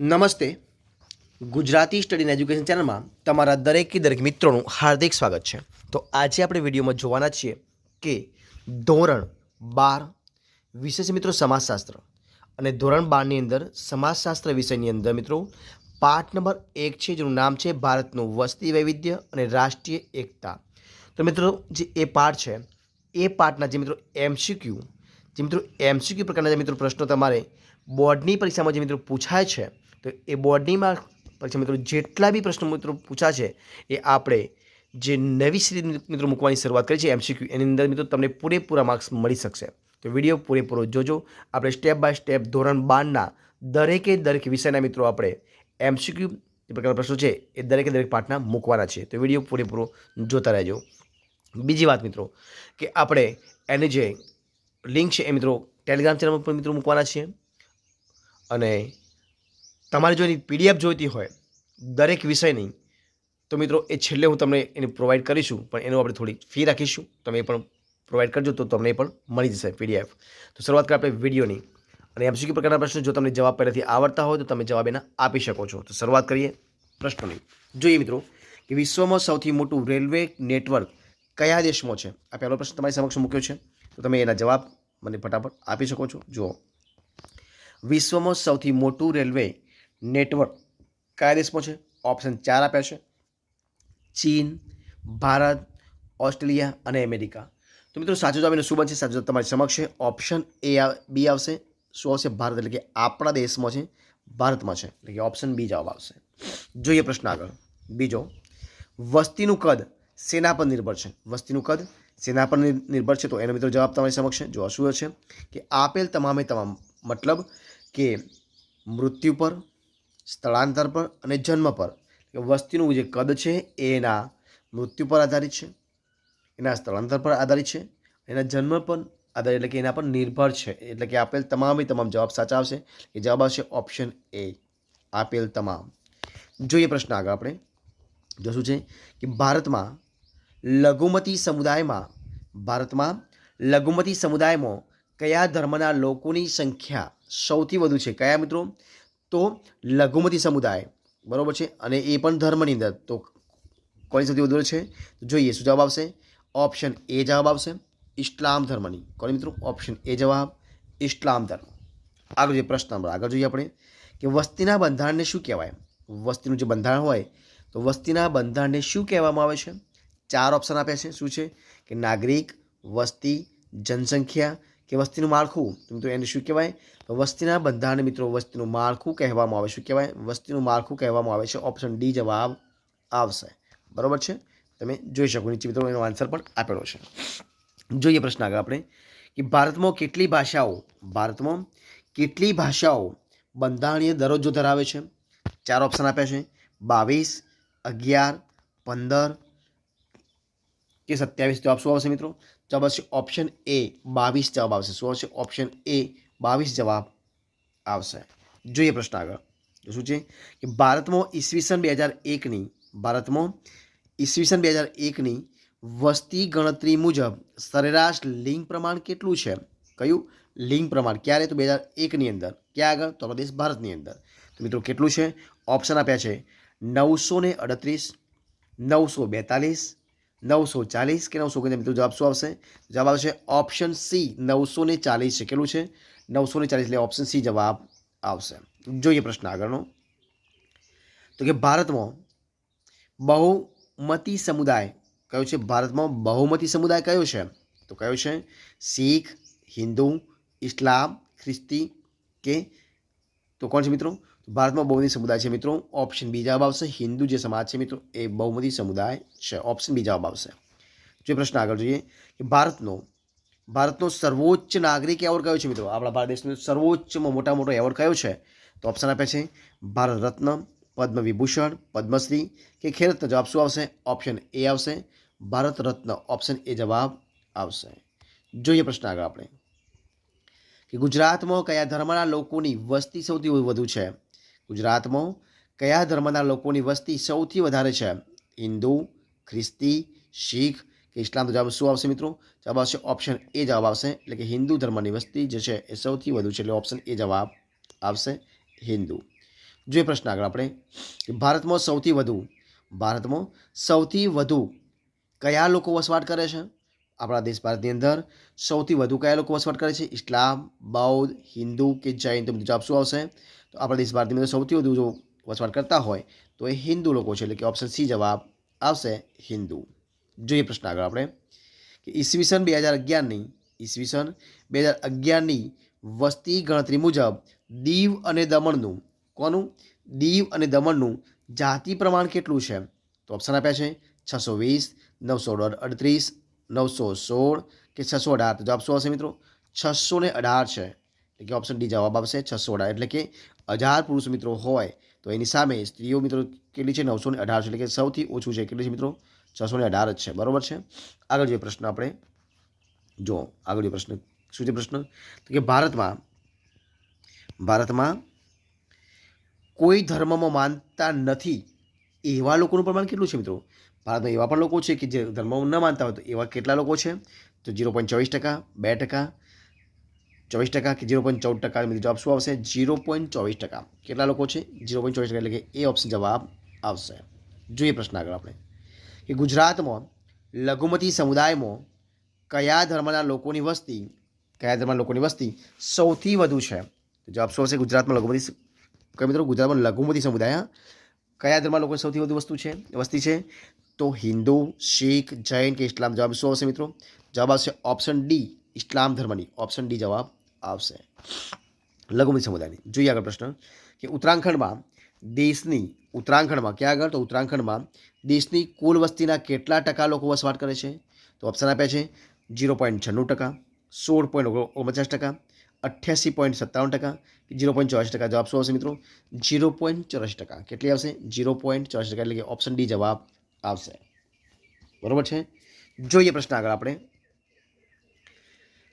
નમસ્તે. Gujarati study education ચેનલમાં તમારા દરેકે દરેક મિત્રોનું હાર્દિક સ્વાગત છે. તો આજે આપણે વિડીયોમાં જોવાના છીએ કે ધોરણ બાર વિષય છે મિત્રો સમાજશાસ્ત્ર અને ધોરણ બારની અંદર સમાજશાસ્ત્ર વિષયની અંદર મિત્રો પાઠ નંબર એક છે જેનું નામ છે ભારતનું વસ્તી વૈવિધ્ય અને રાષ્ટ્રીય એકતા. તો મિત્રો જે એ પાઠ છે, એ પાઠના જે મિત્રો એમસીક્યુ, જે મિત્રો એમસીક્યુ પ્રકારના જે મિત્રો પ્રશ્નો તમારે બોર્ડની પરીક્ષામાં જે મિત્રો પૂછાય છે તો એ બોર્ડનીમાં પરીક્ષા મિત્રો જેટલા બી પ્રશ્નો મિત્રો પૂછાશે એ આપણે જે નવી સિરીઝ મિત્રો મૂકવાની શરૂઆત કરી છે એમસીક્યુ એની અંદર મિત્રો તમને પૂરેપૂરા માર્ક્સ મળી શકશે. તો વીડિયો પૂરેપૂરો જોજો. આપણે સ્ટેપ બાય સ્ટેપ ધોરણ બારના દરેકે દરેક વિષયના મિત્રો આપણે એમસીક્યુ જે પ્રકારના પ્રશ્નો છે, એ દરેકે દરેક પાઠના મૂકવાના છે. તો વીડિયો પૂરેપૂરો જોતા રહેજો. બીજી વાત મિત્રો, કે આપણે એની જે લિંક છે એ મિત્રો ટેલિગ્રામ ચેનલ પર મિત્રો મૂકવાના છીએ. અને તમારે જો એની પીડીએફ જોઈતી હોય, દરેક વિષયની તો મિત્રો એ છેલ્લે હું તમને એને પ્રોવાઈડ કરીશું, પણ એનું આપણે થોડી ફી રાખીશું. તમે એ પણ પ્રોવાઈડ કરજો, તો તમને પણ મળી જશે પીડીએફ તો શરૂઆત કરીએ આપણે વિડીયોની અને એમસીક્યુ પ્રકારના પ્રશ્નો, જો તમને જવાબ પહેલાંથી આવડતા હોય, તો તમે જવાબ એના આપી શકો છો. તો શરૂઆત કરીએ પ્રશ્નોની. જોઈએ મિત્રો, કે વિશ્વમાં સૌથી મોટું રેલવે નેટવર્ક કયા દેશમાં છે? આ પહેલો પ્રશ્ન તમારી સમક્ષ મૂક્યો છે. તો તમે એના જવાબ મને ફટાફટ આપી શકો છો. જુઓ. વિશ્વમાં સૌથી મોટું રેલવે નેટવર્ક કયા દેશમાં છે? ઓપ્શન ચાર આપ્યા છે. ચીન, ભારત, ઓસ્ટ્રેલિયા અને અમેરિકા. તો મિત્રો, સાચો જવાબ એનો શું બનશે? સાચો જવાબ તમારી સમક્ષ છે. ઓપ્શન એ બી આવશે. શું આવશે? ભારત, એટલે કે આપણા દેશમાં છે. ભારતમાં છે. એટલે કે ઓપ્શન બી જવાબ આવશે. જોઈએ પ્રશ્ન આગળ. બીજો, વસ્તીનું કદ સેના પર નિર્ભર છે. વસ્તીનું કદ સેના પર નિર- નિર્ભર છે. તો એનો મિત્રો જવાબ તમારી સમક્ષ છે. જો શું છે? કે આપેલ તમામે તમામ, મતલબ કે મૃત્યુ પર સ્થળાંતર પર અને જન્મ પર. વસ્તીનું જે કદ છે એ એના મૃત્યુ પર આધારિત છે, એના સ્થળાંતર પર આધારિત છે, એના જન્મ પર આધારિત એટલે કે એના પર નિર્ભર છે. એટલે કે આપેલ તમામે તમામ જવાબ સાચા આવશે. એ જવાબ આવશે ઓપ્શન એ. આપેલ તમામ. જોઈએ પ્રશ્ન આગળ આપણે. જો શું છે કે ભારતમાં લઘુમતી સમુદાયમાં, ભારતમાં લઘુમતી સમુદાયમાં કયા ધર્મના લોકોની સંખ્યા સૌથી વધુ છે? કયા મિત્રો? તો લઘુમતી સમુદાય, બરાબર છે? અને એ પણ ધર્મની અંદર. તો કોની સૌથી વધુ છે? જોઈએ, શું જવાબ આવશે? ઓપ્શન એ જવાબ આવશે, ઇસ્લામ ધર્મની. કોની મિત્રો? ઓપ્શન એ જવાબ, ઇસ્લામ ધર્મ. આગળ જે પ્રશ્ન નંબર. આગળ જોઈએ આપણે કે વસ્તીના બંધારણને શું કહેવાય? વસ્તીનું જે બંધારણ હોય, તો વસ્તીના બંધારણને શું કહેવામાં આવે છે? ચાર ઓપ્શન આપ્યા છે. શું છે? કે નાગરિક, વસ્તી, જનસંખ્યા કે વસ્તીનું માળખું. તો મિત્રો એને શું કહેવાય? તો વસ્તીના બંધારણ મિત્રો, વસ્તીનું માળખું કહેવામાં આવે. શું કહેવાય? વસ્તીનું માળખું કહેવામાં આવે છે. ઓપ્શન ડી જવાબ આવશે. બરાબર છે? તમે જોઈ શકો. નીચે મિત્રો એનો આન્સર પણ આપેલો છે. જોઈએ પ્રશ્ન આગળ આપણે. કે ભારતમાં કેટલી ભાષાઓ, ભારતમાં કેટલી ભાષાઓ બંધારણીય દરજ્જો ધરાવે છે? ચાર ઓપ્શન આપ્યા છે. બાવીસ, અગિયાર, પંદર કે સત્યાવીસ. જવાબ શું આવશે મિત્રો? જવાબ આવશે ઓપ્શન એ બાવીસ જવાબ આવશે. શું આવશે? ઓપ્શન એ બાવીસ જવાબ આવશે. જોઈએ પ્રશ્ન આગળ. શું છે? કે ભારતમાં ઈસવીસન બે હજાર એકની, ભારતમાં ઈસવીસન બે હજાર એકની વસ્તી ગણતરી મુજબ સરેરાશ લિંગ પ્રમાણ કેટલું છે? કયું? લિંગ પ્રમાણ. ક્યારે? તો બે હજાર એકની અંદર. ક્યાં આગળ? તો દેશ ભારતની અંદર. તો મિત્રો, કેટલું છે? ઓપ્શન આપ્યા છે નવસો ને અડત્રીસ, નવસો બેતાલીસ નવસો ચાલીસ કે નવસો મિત્રો જવાબ શું આવશે? જવાબ આવશે ઓપ્શન સી નવસો ને ચાલીસ છે. કેટલું છે? નવસો ને ચાલીસ એટલે ઓપ્શન સી જવાબ આવશે. જોઈએ પ્રશ્ન આગળનો. તો કે ભારતમાં બહુમતી સમુદાય કયો છે? ભારતમાં બહુમતી સમુદાય કયો છે? તો કયો છે? શીખ, હિન્દુ, ઇસ્લામ, ખ્રિસ્તી કે તો કોણ છે મિત્રો? ભારતમાં બહુમતી સમુદાય છે મિત્રો. ઓપ્શન બી જવાબ આવશે. હિન્દુ જે સમાજ છે મિત્રો, એ બહુમતી સમુદાય છે. ઓપ્શન બી જવાબ આવશે. જો પ્રશ્ન આગળ જોઈએ, કે ભારતનો ભારતનો સર્વોચ્ચ નાગરિક એવોર્ડ કયો છે મિત્રો? આપણા ભારત દેશનો સર્વોચ્ચમાં મોટા મોટો એવોર્ડ કયો છે? તો ઓપ્શન આપે છે ભારત રત્ન, પદ્મ વિભૂષણ, પદ્મશ્રી. કે ખેરત્ન જવાબ શું આવશે? ઓપ્શન એ આવશે. ભારત રત્ન. ઓપ્શન એ જવાબ આવશે. જોઈએ પ્રશ્ન આગળ આપણે. કે ગુજરાતમાં કયા ધર્મના લોકોની વસ્તી સૌથી વધુ છે? ગુજરાતમાં કયા ધર્મના લોકોની વસ્તી સૌથી વધારે છે? હિન્દુ, ખ્રિસ્તી, શીખ કે ઇસ્લામ? તો જવાબ શું આવશે મિત્રો? જવાબ આવશે ઓપ્શન એ જવાબ આવશે. એટલે કે હિન્દુ ધર્મની વસ્તી જે છે એ સૌથી વધુ છે. એટલે ઓપ્શન એ જવાબ આવશે હિન્દુ. જોઈએ પ્રશ્ન આગળ આપણે. ભારતમાં સૌથી વધુ, ભારતમાં સૌથી વધુ કયા લોકો વસવાટ કરે છે? આપણા દેશ ભારતની અંદર સૌથી વધુ કયા લોકો વસવાટ કરે છે? ઇસ્લામ, બૌદ્ધ, હિન્દુ કે જૈન? તો જવાબ શું આવશે? તો આપણા દેશ ભારતની અંદર સૌથી વધુ જો વસવાટ કરતા હોય, તો એ હિન્દુ લોકો છે. એટલે કે ઓપ્શન સી જવાબ આવશે હિન્દુ. જોઈએ પ્રશ્ન આગળ આપણે. કે ઈસવીસન બે હજાર અગિયારની, ઈસવીસન બે હજાર અગિયારની વસ્તી ગણતરી મુજબ દીવ અને દમણનું કોનું? દીવ અને દમણનું જાતિ પ્રમાણ કેટલું છે? તો ઓપ્શન આપ્યા છે છસો વીસ, નવસો અડત્રીસ નવસો સોળ કે છસો અઢાર? તો જવાબ શું આવશે મિત્રો? છસો ને અઢાર છે. એટલે કે ઓપ્શન ડી જવાબ આવશે છસો અઢાર. એટલે કે હજાર પુરુષ મિત્રો હોય, તો એની સામે સ્ત્રીઓ મિત્રો કેટલી છે? નવસો ને અઢાર છે. એટલે કે સૌથી ઓછું છે કેટલી છે મિત્રો? છસો ને અઢાર જ છે. બરાબર છે? આગળ જે પ્રશ્ન આપણે જો આગળ જે પ્રશ્ન, શું છે પ્રશ્ન? તો કે ભારતમાં ભારતમાં કોઈ ધર્મમાં માનતા નથી એવા લોકોનું પ્રમાણ કેટલું છે મિત્રો? ભારતમાં એવા પણ લોકો છે કે જે ધર્મમાં ન માનતા હોય તો એવા કેટલા લોકો છે? તો ઝીરો પોઈન્ટ ચોવીસ ટકા, બે ટકા, ચોવીસ ટકા કે ઝીરો પોઈન્ટ ચૌદ ટકા જવાબ શું આવશે? ઝીરો પોઈન્ટ ચોવીસ ટકા. કેટલા લોકો છે? ઝીરો પોઈન્ટ ચોવીસ ટકા એટલે કે એ ઓપ્શન જવાબ આવશે. જોઈએ પ્રશ્ન આગળ આપણે. કે ગુજરાતમાં લઘુમતી સમુદાયમાં કયા ધર્મના લોકોની વસ્તી, કયા ધર્મના લોકોની વસ્તી સૌથી વધુ છે? જવાબ શું આવશે? ગુજરાતમાં લઘુમતી કઈ મિત્રો? ગુજરાતમાં લઘુમતી સમુદાય કયા ધર્મના લોકોની સૌથી વધુ વસ્તુ છે? વસ્તી છે? તો હિન્દુ શીખ જૈન કે ઇસ્લામ જવાબ શું આવશે મિત્રો જવાબ આવશે ઓપ્શન ડી ઇસ્લામ ધર્મની ઓપ્શન ડી જવાબ આવશે લઘુમતી સમુદાયની જોઈએ આગળ પ્રશ્ન કે ઉત્તરાખંડમાં દેશની ઉત્તરાખંડમાં ક્યાં આગળ તો ઉત્તરાખંડમાં દેશની કુલ વસ્તીના કેટલા ટકા લોકો વસવાટ કરે છે તો ઓપ્શન આપ્યા છે જીરો પોઈન્ટ છન્નું ટકા સોળ પોઈન્ટ ઓગણપચાસ ટકા અઠ્યાસી પોઈન્ટ સત્તાવન ટકા જીરો પોઈન્ટ ચોરાસી ટકા જવાબ શું આવશે મિત્રો જીરો પોઈન્ટ ચોરાસી ટકા કેટલી આવશે જીરો પોઈન્ટ ચોરાસી ટકા એટલે કે ઓપ્શન ડી જવાબ આવશે. બરોબર છે? જોઈએ પ્રશ્ન આગળ આપણે.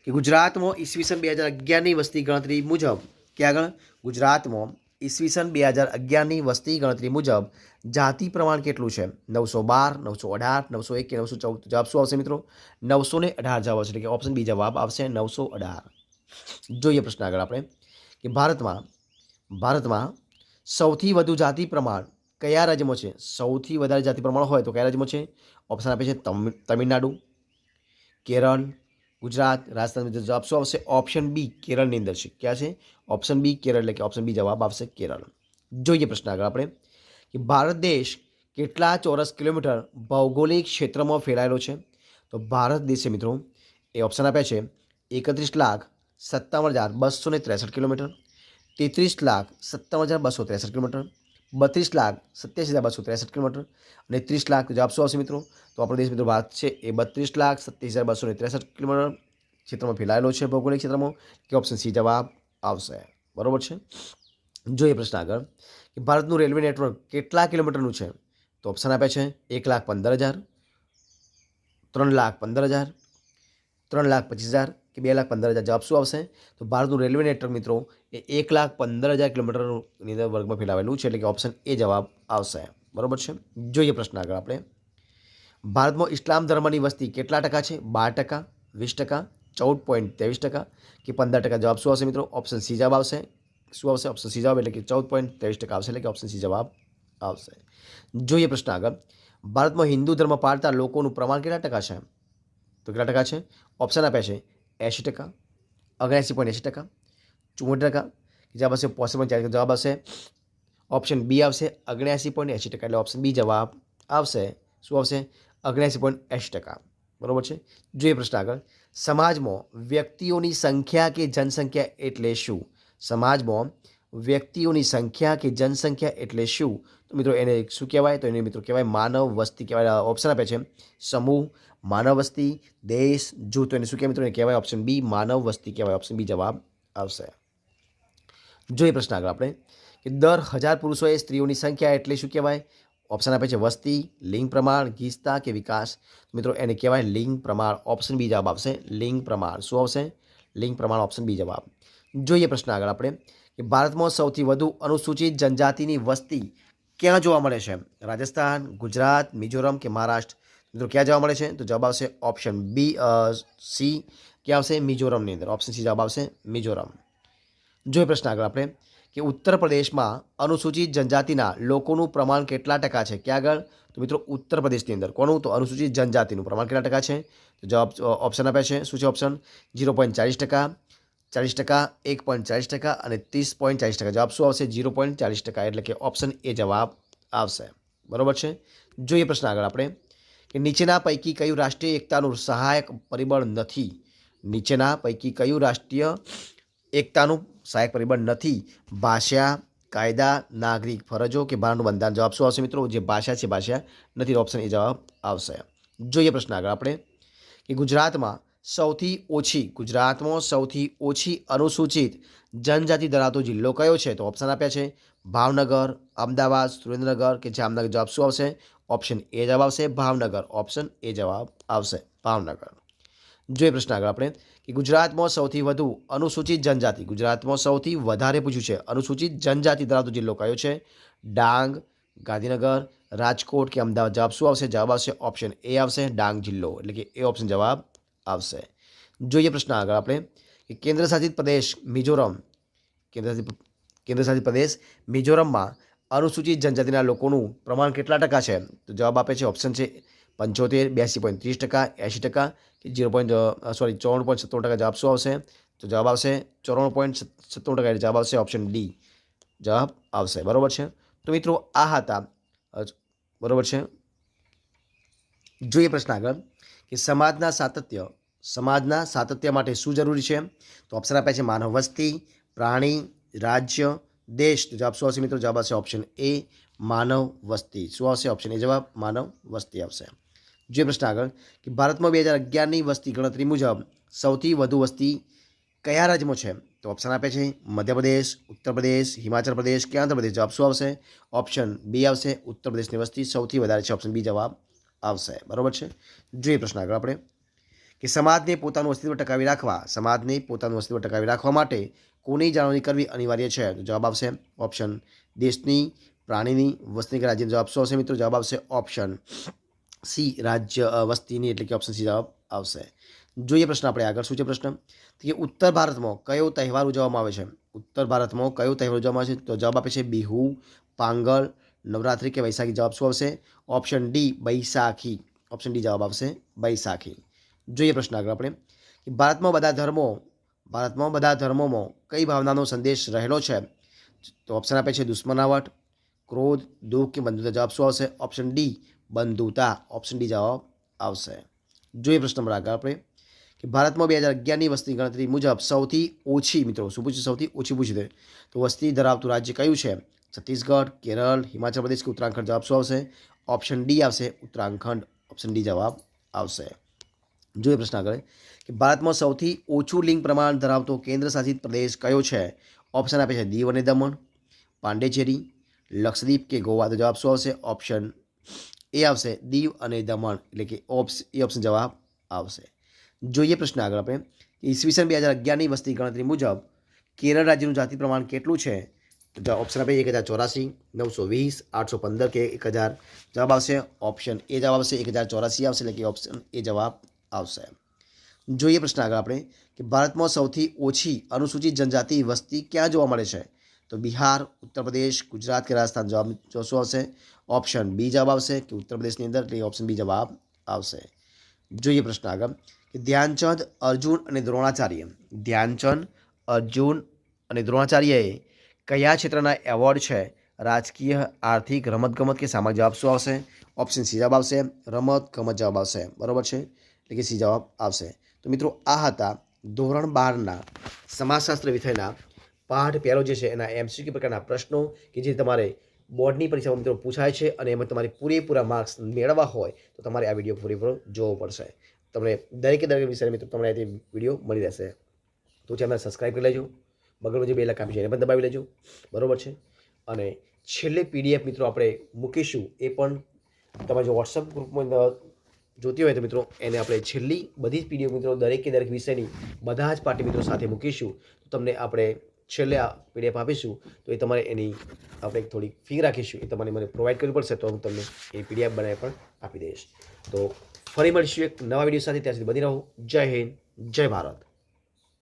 કે ગુજરાતમાં ઈસવીસન બે હજાર અગિયારની વસ્તી ગણતરી મુજબ, કે આગળ? ગુજરાતમાં ઈસવીસન બે હજાર અગિયારની વસ્તી ગણતરી મુજબ જાતિ પ્રમાણ કેટલું છે? નવસો બાર, નવસો અઢાર, નવસો એક કે નવસો ચૌદ? જવાબ શું આવશે મિત્રો? નવસો ને અઢાર જવાબ આવશે. એટલે કે ઓપ્શન બી જવાબ આવશે નવસો અઢાર. જોઈએ પ્રશ્ન આગળ આપણે. કે ભારતમાં ભારતમાં સૌથી વધુ જાતિ પ્રમાણ કયા રાજ્યમાં છે? સૌથી વધારે જાતિ પ્રમાણ હોય તો કયા રાજ્યમાં છે? ઓપ્શન આપે છે તમિલનાડુ, કેરળ, ગુજરાત, રાજસ્થાન જવાબ શું આવશે? ઓપ્શન બી કેરળની અંદર છે. ક્યાં છે? ઓપ્શન બી કેરળ એટલે કે ઓપ્શન બી જવાબ આવશે કેરળ. જોઈએ પ્રશ્ન આગળ આપણે કે ભારત દેશ કેટલા ચોરસ કિલોમીટર ભૌગોલિક ક્ષેત્રમાં ફેલાયેલો છે? તો ભારત દેશે મિત્રો એ ઓપ્શન આપ્યા છે એકત્રીસ લાખ સત્તાવન હજાર બસો ને ત્રેસઠ કિલોમીટર, તેત્રીસ લાખ સત્તાવન હજાર બસો ત્રેસઠ કિલોમીટર બત્રીસ લાખ સત્યાસી હજાર બસો ત્રેસઠ કિલોમીટર અને ત્રીસ લાખ જવાબ શું આવશે મિત્રો? તો આપણો દેશ મિત્રો ભારત છે એ બત્રીસ લાખ સત્યાસી હજાર બસો ત્રેસઠ કિલોમીટર ક્ષેત્રમાં ફેલાયેલો છે ભૌગોલિક ક્ષેત્રમાં કે ઓપ્શન સી જવાબ આવશે. બરાબર છે? જોઈએ પ્રશ્ન આગળ કે ભારતનું રેલવે નેટવર્ક કેટલા કિલોમીટરનું છે? તો ઓપ્શન આપે છે એક લાખ પંદર હજાર, ત્રણ લાખ પંદર હજાર, ત્રણ લાખ પચીસ હજાર કે બે લાખ પંદર હજાર. જવાબ શું આવશે? તો ભારતનું રેલવે નેટવર્ક મિત્રો એ એક લાખ પંદર હજાર કિલોમીટરની અંદર વર્ગમાં ફેલાવેલું છે એટલે કે ઓપ્શન એ જવાબ આવશે. બરોબર છે? જોઈએ પ્રશ્ન આગળ આપણે. ભારતમાં ઇસ્લામ ધર્મની વસ્તી કેટલા ટકા છે? બાર ટકા, વીસ ટકા, ચૌદ પોઈન્ટ ત્રેવીસ ટકા કે પંદર ટકા? જવાબ શું આવશે મિત્રો? ઓપ્શન સી જવાબ આવશે. શું આવશે? ઓપ્શન સી જવાબ એટલે કે ચૌદ પોઈન્ટ ત્રેવીસ ટકા આવશે એટલે કે ઓપ્શન સી જવાબ આવશે. જોઈએ પ્રશ્ન આગળ. ભારતમાં હિન્દુ ધર્મ પાળતા લોકોનું પ્રમાણ કેટલા ટકા છે? તો કેટલા ટકા છે? ઓપ્શન આપ્યા છે એંશી ટકા ઓગણએંસી પોઈન્ટ એંશી ટકા ચુમ્મોતેર ટકા, જવાબ આવશે પોસિબલ ચાર જવાબ આવશે ઓપ્શન બી આવશે ઓગણએંસી પોઈન્ટ એંશી ટકા, એટલે ઓપ્શન બી જવાબ આવશે, શું આવશે? ઓગણએંસી પોઈન્ટ એંશી ટકા, બરાબર છે? જોઈએ પ્રશ્ન આગળ. સમાજમાં વ્યક્તિઓની સંખ્યા કે જનસંખ્યા એટલે શું? સમાજમાં વ્યક્તિઓની સંખ્યા કે જનસંખ્યા એટલે શું? મિત્રો એને શું કહેવાય? તો એને મિત્રો કહેવાય માનવ વસ્તી કહેવાય. ઓપ્શન આપે છે સમૂહ, માનવ વસ્તી, દેશ, જૂથ. તો એને શું કહેવાય મિત્રો? એને કહેવાય ઓપ્શન બી માનવ વસ્તી કહેવાય. ઓપ્શન બી જવાબ આવશે. જોઈએ પ્રશ્ન આગળ આપણે. કે દર હજાર પુરુષોએ સ્ત્રીઓની સંખ્યા એટલે શું કહેવાય? ઓપ્શન આપે છે વસ્તી, લિંગ પ્રમાણ ગીચતા કે વિકાસ. મિત્રો એને કહેવાય લિંગ પ્રમાણ. ઓપ્શન બી જવાબ આવશે લિંગ પ્રમાણ. શું આવશે? લિંગ પ્રમાણ ઓપ્શન બી જવાબ. જોઈએ પ્રશ્ન આગળ આપણે. કે ભારતમાં સૌથી વધુ અનુસૂચિત જનજાતિની વસ્તી ક્યાં જોવા મળે છે? રાજસ્થાન, ગુજરાત, મિઝોરમ કે મહારાષ્ટ્ર? મિત્રો, ક્યાં જોવા મળે છે? તો જવાબ આવશે ઓપ્શન બી સી. ક્યાં આવશે? મિઝોરમની અંદર. ઓપ્શન સી જવાબ આવશે મિઝોરમ. જોઈએ પ્રશ્ન આગળ આપણે, કે ઉત્તર પ્રદેશમાં અનુસૂચિત જનજાતિના લોકોનું પ્રમાણ કેટલા ટકા છે? ક્યાં આગળ? તો મિત્રો, ઉત્તર પ્રદેશની અંદર. કોનું? તો અનુસૂચિત જનજાતિનું. પ્રમાણ કેટલા ટકા છે? તો જવાબ ઓપ્શન આપ્યા છે. શું છે ઓપ્શન? ઝીરો પોઈન્ટ ચાલીસ ટકા. ચાલીસ ટકા, એક પોઈન્ટ ચાલીસ ટકા અને ત્રીસ પોઈન્ટ ચાલીસ ટકા. જવાબ શું આવશે? ઝીરો પોઈન્ટ ચાલીસ ટકા, એટલે કે ઓપ્શન એ જવાબ આવશે. બરાબર છે? જોઈએ પ્રશ્ન આગળ આપણે. કે નીચેના પૈકી કયું રાષ્ટ્રીય એકતાનું સહાયક પરિબળ નથી? નીચેના પૈકી કયું રાષ્ટ્રીય એકતાનું સહાયક પરિબળ નથી? ભાષા, કાયદા, નાગરિક, ફરજો કે ભારતનું બંધારણ? જવાબ શું આવશે મિત્રો? જે ભાષા છે ભાષા નથી. ઓપ્શન એ જવાબ આવશે. જોઈએ પ્રશ્ન આગળ આપણે. કે ગુજરાતમાં સૌથી ઓછી ગુજરાતમાં સૌથી ઓછી અનુસૂચિત જનજાતિ ધરાવતો જિલ્લો કયો છે? તો ઓપ્શન આપ્યા છે ભાવનગર, અમદાવાદ, સુરેન્દ્રનગર કે જામનગર જવાબ શું આવશે? ઓપ્શન એ જવાબ આવશે, ભાવનગર. ઓપ્શન એ જવાબ આવશે, ભાવનગર. જોઈએ પ્રશ્ન આગળ આપણે કે ગુજરાતમાં સૌથી વધુ અનુસૂચિત જનજાતિ, ગુજરાતમાં સૌથી વધારે પૂછ્યું છે અનુસૂચિત જનજાતિ ધરાવતો જિલ્લો કયો છે? ડાંગ, ગાંધીનગર, રાજકોટ કે અમદાવાદ. જવાબ શું આવશે? જવાબ આવશે ઓપ્શન એ આવશે, ડાંગ જિલ્લો. એટલે કે એ ઓપ્શન જવાબ આવશે. જોઈએ પ્રશ્ન આગળ આપણે કે કેન્દ્ર શાસિત પ્રદેશ મિઝોરમ કેન્દ્ર કેન્દ્ર શાસિત પ્રદેશ મિઝોરમમાં અનુસૂચિત જનજાતિના લોકોનું પ્રમાણ કેટલા ટકા છે? તો જવાબ આપે છે ઓપ્શન છે પંચોતેર, બ્યાસી પોઈન્ટ ત્રીસ ટકા, એંશી ટકા કે ઝીરો પોઈન્ટ સોરી ચોરાણું પોઈન્ટ સત્તાણું ટકા જવાબ શું આવશે? તો જવાબ આવશે ચોરાણું પોઈન્ટ સત્તાણું ટકા એટલે જવાબ આવશે ઓપ્શન ડી જવાબ આવશે. બરાબર છે? તો મિત્રો આ હતા. બરાબર છે? જોઈએ પ્રશ્ન આગળ કે સમાજના સાતત્ય સમાજના સાતત્ય માટે શું જરૂરી છે? તો ઓપ્શન આપ્યા છે માનવ વસ્તી, પ્રાણી, રાજ્ય, દેશ. તો જવાબ શું આવશે મિત્રો? જવાબ આવશે ઓપ્શન એ માનવ વસ્તી. શું આવશે? ઓપ્શન એ જવાબ, માનવ વસ્તી આવશે. જે પ્રશ્ન આગળ, કે ભારતમાં બે હજાર અગિયારની વસ્તી ગણતરી મુજબ સૌથી વધુ વસ્તી કયા રાજ્યમાં છે? તો ઓપ્શન આપે છે મધ્યપ્રદેશ ઉત્તર પ્રદેશ હિમાચલ પ્રદેશ કે આંધ્રપ્રદેશ? જવાબ શું આવશે? ઓપ્શન બી આવશે ઉત્તર પ્રદેશની વસ્તી સૌથી વધારે છે. ઓપ્શન બી જવાબ આવશે. બરાબર છે? જોઈએ પ્રશ્ન આગળ આપણે. કે સમાજને પોતાનું અસ્તિત્વ ટકાવી રાખવા સમાજને પોતાનું અસ્તિત્વ ટકાવી રાખવા માટે કોની જાળવણી કરવી અનિવાર્ય છે? તો જવાબ આવશે ઓપ્શન દેશની પ્રાણીની વસ્તીની કે રાજ્યનો? જવાબ શું આવશે મિત્રો? જવાબ આવશે ઓપ્શન સી રાજ્ય અ, વસ્તીની. એટલે કે ઓપ્શન સી જવાબ આવશે. જોઈએ પ્રશ્ન આપણે આગળ. શું છે પ્રશ્ન? તો કે ઉત્તર ભારતમાં કયો તહેવાર ઉજવવામાં આવે છે? ઉત્તર ભારતમાં કયો તહેવાર ઉજવવામાં આવે છે? તો જવાબ આપે છે બિહુ પાંગલ નવરાત્રિ કે વૈશાખી જવાબ શું આવશે? Option D Baishakhi option D જવાબ આવશે બૈશાખી જોઈએ પ્રશ્ન આગળ આપણે. કે ભારતમાં બધા ધર્મો, ભારતમાં બધા ધર્મોમાં કઈ ભાવનાનો સંદેશ રહેલો છે? તો ઓપ્શન આપે છે દુશ્મનાવટ, ક્રોધ, દુઃખ કે બંધુતા. જવાબ શું આવશે? ઓપ્શન ડી બંધુતા. ઓપ્શન ડી જવાબ આવશે. જોઈએ પ્રશ્ન નંબર આગળ આપણે. કે ભારતમાં બે હજાર અગિયારની વસ્તી ગણતરી મુજબ સૌથી ઓછી, મિત્રો, શું પૂછ્યું? સૌથી ઓછી પૂછી દે. તો વસ્તી ધરાવતું રાજ્ય કયું છે? છત્તીસગઢ, કેરળ, હિમાચલ પ્રદેશ કે ઉત્તરાખંડ? જવાબ શું આવશે? ઓપ્શન ડી આવશે ઉત્તરાખંડ. ઓપ્શન ડી જવાબ આવશે. જોઈએ પ્રશ્ન આગળ કે ભારતમાં સૌથી ઓછું લિંગ પ્રમાણ ધરાવતો કેન્દ્ર શાસિત પ્રદેશ કયો છે? ઓપ્શન આપે છે દીવ અને દમણ પાંડેચેરી, લક્ષદ્વીપ કે ગોવા. તો જવાબ શું આવશે? ઓપ્શન એ આવશે દીવ અને દમણ એટલે કે ઓપ્સ, એ ઓપ્શન જવાબ આવશે. જોઈએ પ્રશ્ન આગળ આપણે ઈસવીસન બે હજાર અગિયારની વસ્તી ગણતરી મુજબ કેરળ રાજ્યનું જાતિ પ્રમાણ કેટલું છે? તો ઓપ્શન આપે એક હજાર ચોરાસી, નવસો વીસ, આઠસો પંદર કે એક હજાર. જવાબ આવશે ઓપ્શન એ જવાબ આવશે, એક હજાર ચોરાસી આવશે. એટલે કે ઓપ્શન એ જવાબ આવશે. જોઈએ પ્રશ્ન આગળ આપણે કે ભારતમાં સૌથી ઓછી અનુસૂચિત જનજાતિ વસ્તી ક્યાં જોવા મળે છે? તો બિહાર, ઉત્તર પ્રદેશ, ગુજરાત કે રાજસ્થાન જવાબ જોશું આવશે. ઓપ્શન બી જવાબ આવશે કે ઉત્તર પ્રદેશની અંદર, એટલે ઓપ્શન બી જવાબ આવશે. જોઈએ પ્રશ્ન આગળ કે ધ્યાનચંદ, અર્જુન અને દ્રોણાચાર્ય. ધ્યાનચંદ, અર્જુન અને દ્રોણાચાર્યએ કયા ક્ષેત્રના એવોર્ડ છે? રાજકીય, આર્થિક, રમતગમત કે સામાજિક જવાબ શું આવશે? ઓપ્શન સી જવાબ આવશે. રમત ગમત જવાબ આવશે. બરાબર છે? એટલે કે સી જવાબ આવશે. તો મિત્રો, આ હતા ધોરણ બારના સમાજશાસ્ત્ર વિષયના પાઠ. પહેલો જે છે એના એમસીક્યુ પ્રકારના પ્રશ્નો કે જે તમારે બોર્ડની પરીક્ષામાં મિત્રો પૂછાય છે અને એમાં તમારે પૂરેપૂરા માર્ક્સ મેળવવા હોય તો તમારે આ વીડિયો પૂરેપૂરો જોવો પડશે. તમને દરેકે દરેક વિષયને મિત્રો તમને અહીંથી વીડિયો મળી રહેશે. તો ચેનલ સબસ્ક્રાઈબ કરી લેજો. બગલમાં જે બે લાખ આપી છે એને પણ દબાવી લેજો. બરાબર છે? અને છેલ્લે પીડીએફ મિત્રો આપણે મૂકીશું એ પણ તમારે જો વોટ્સઅપ ગ્રુપમાં જોતી હોય તો મિત્રો, એને આપણે છેલ્લી બધી જ પીડીએફ મિત્રો દરેકે દરેક વિષયની બધા જ પાર્ટી મિત્રો સાથે મૂકીશું. તો તમને આપણે છેલ્લે આ પીડીએફ આપીશું. તો એ તમારે એની આપણે એક થોડી ફી રાખીશું. એ તમારે મને પ્રોવાઈડ કરવી પડશે તો હું તમને એ પીડીએફ બનાવી પણ આપી દઈશ. તો ફરી મળીશું એક નવા વીડિયો સાથે. ત્યાં સુધી બધી રહો. જય હિન્દ, જય ભારત.